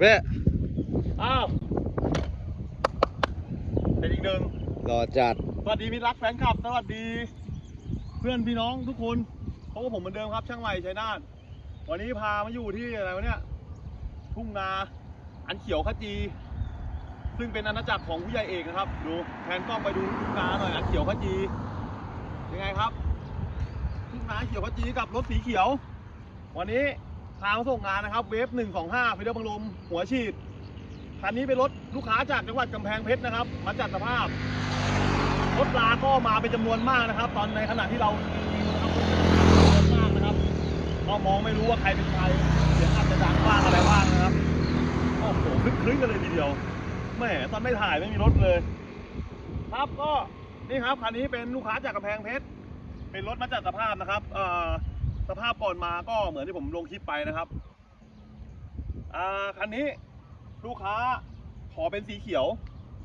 เว้อ้าวเป็นอีกหนึ่งรอจัด สวัสดีมิตรรักแฟนคลับ สวัสดี เพื่อนพี่น้องทุกคนพบกับผมเหมือนเดิมครับ ช่างใหม่ชัยนาทวันนี้พามาอยู่ที่อะไรวะเนี่ย ทุ่งนาอันเขียวขจี ซึ่งเป็นอาณาจักรของผู้ใหญ่เอกนะครับ ดูแทนกล้องไปดูทุ่งนาหน่อยอันเขียวขจียังไงครับ ทุ่งนาเขียวขจีกับรถสีเขียว วันนี้ พามาส่งงานนะครับ เวฟหนึ่งสองห้าฟิเดอร์บังลม หัวฉีด คันนี้เป็นรถลูกค้าจากจังหวัดกำแพงเพชรนะครับ มาจัดสภาพ รถลาก็มาเป็นจำนวนมากนะครับ ตอนในขณะที่เรารีรับจำนวนมากนะครับก็มองไม่รู้ว่าใครเป็นใครเสียงอาจจะดังบ้างอะไรบ้างนะครับโอ้โหคึกคืนกันเลยทีเดียวแหมตอนไม่ถ่ายไม่มีรถเลย ครับก็นี่ครับคันนี้เป็นลูกค้าจากกำแพงเพชรเป็นรถมาจัดสภาพนะครับเอ่อ สภาพก่อนมาก็เหมือนที่ผมลงคลิปไปนะครับอ่าคันนี้ลูกค้าขอเป็นสีเขียว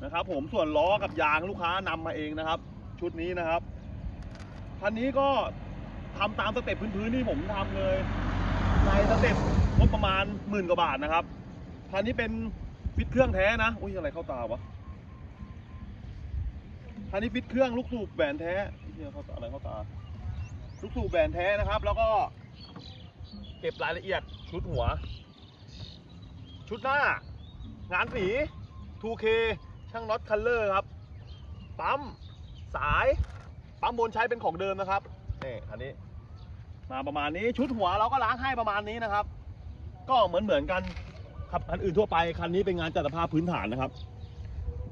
นะครับ ผมส่วนล้อกับยางลูกค้านำมาเองนะครับ ชุดนี้นะครับคันนี้ก็ทำตามสเต็ปพื้นๆที่ผมทำเลย ในสเต็ปงบประมาณหมื่นกว่าบาทนะครับคันนี้เป็นฟิตเครื่องแท้นะอุ้ยอะไรเข้าตาวะคันนี้ฟิตเครื่องลูกสูบแบรนแท้เียเข้าตาอะไรเข้าตา ลูกสูบแบรนด์แท้นะครับ แล้วก็เก็บรายละเอียดชุดหัว ชุดหน้า งานสี 2K ช่างน็อตคัลเลอร์ครับ ปั๊ม สาย ปั๊มบนใช้เป็นของเดิมนะครับนี่อันนี้ มาประมาณนี้ชุดหัวเราก็ล้างให้ประมาณนี้นะครับ ก็เหมือนเหมือนๆกันครับคันอื่นทั่วไปคันนี้เป็นงานจัดสภาพพื้นฐานนะครับ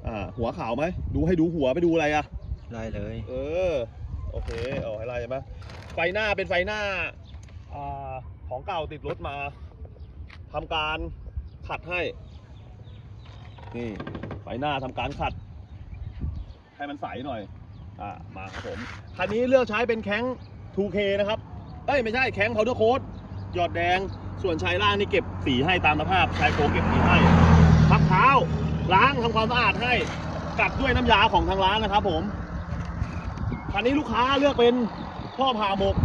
อ่าหัวขาวไหมดูให้ดูหัวไปดูอะไรอะได้เลย เออ โอเคเอาให้ไล่ไหม ไฟหน้าเป็นไฟหน้าอาของเก่าติดรถมาทำการขัดให้ นี่ไฟหน้าทำการขัด ให้มันใสหน่อย อ่ามาครับผมคันนี้เลือกใช้เป็นแข้ง 2K นะครับ เอ้ย ไม่ใช่แข้ง powder coat หยอดแดงส่วนชายล่างนี่เก็บสีให้ตามสภาพชายโครงเก็บสีให้พักเท้าล้างทำความสะอาดให้กัดด้วยน้ำยาของทางร้านนะครับผมคันนี้ลูกค้าเลือกเป็น ท่อผ่าหมก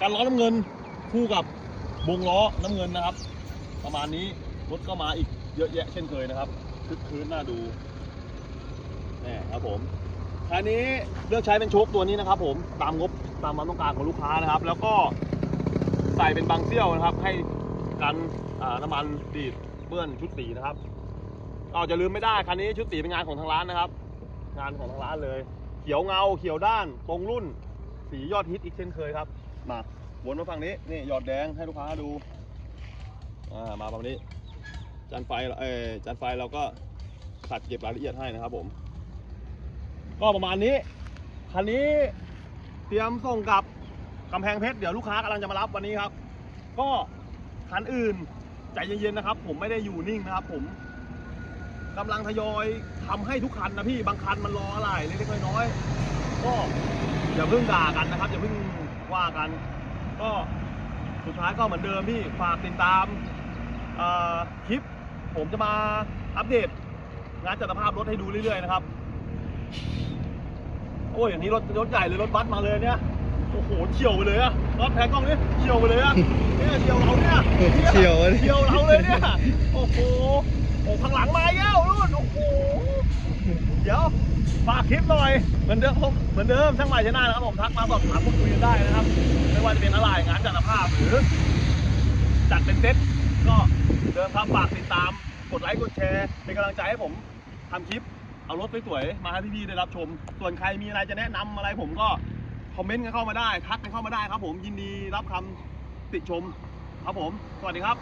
กันล้อน้ำเงินคู่กับวงล้อน้ำเงินนะครับ ประมาณนี้รถก็มาอีกเยอะแยะเช่นเคยนะครับคึกคืนน่าดูนี่ครับผมคันนี้เลือกใช้เป็นโชคตัวนี้นะครับ ผมตามงบตามความต้องการของลูกค้านะครับ แล้วก็ใส่เป็นบางเสี้ยวนะครับ ให้กันน้ำมันดีดเปื้อนชุดสีนะครับก็จะลืมไม่ได้คันนี้ชุดสีเป็นงานของทางร้านนะครับ งานของทางร้านเลย เขียวเงาเขียวด้านตรงรุ่น สียอดฮิตอีกเช่นเคยครับ มาวนมาฝั่งนี้นี่หยอดแดงให้ลูกค้าดูอ่ามาแบบนี้ จานไฟเออจานไฟเราก็ขัดเก็บรายละเอียดให้นะครับผม ก็ประมาณนี้คันนี้เตรียมส่งกับกำแพงเพชรเดี๋ยวลูกค้ากำลังจะมารับวันนี้ครับ ก็คันอื่นใจเย็นๆนะครับ ผมไม่ได้อยู่นิ่งนะครับ ผม กำลังทยอยทำให้ทุกคันนะพี่บางคันมันรออะไรเล็กๆน้อยๆก็อย่าเพิ่งด่ากันนะครับอย่าเพิ่งว่ากัน ก็สุดท้ายก็เหมือนเดิมพี่ฝากติดตามเอ่อคลิป ผมจะมาอัปเดต งานจัดสภาพรถให้ดูเรื่อยๆนะครับโอ้ยอย่างนี้รถรถใหญ่เลยรถบัสมาเลยเนี่ยโอ้โหเฉียวไปเลยอะรถแพงกล้องนี่เฉียวไปเลยอะเนี่ยเฉียวเราเนี่ยเฉียวเลยเฉียวเราเลยเนี่ยโอ้โหโอ้ข้างหลังมาอีกแล้วนู่นโอ้โหเดี๋ยวฝากคลิปหน่อยเหมือนเดิมเหมือนเดิมช่างใหม่ชนะนะครับผมทักมาสอบถามพูดคุยกันได้นะครับ ไม่ว่าจะเป็นอะไรงานจัดภาพหรือจัดเป็นเซตก็เดิมครับฝากติดตามกดไลค์กดแชร์เป็นกำลังใจให้ผมทำคลิปเอารถสวยๆมาให้พี่ๆได้รับชม ส่วนใครมีอะไรจะแนะนำอะไรผมก็คอมเมนต์กันเข้ามาได้ทักกันเข้ามาได้ครับผมยินดีรับคำติชมครับผม สวัสดีครับ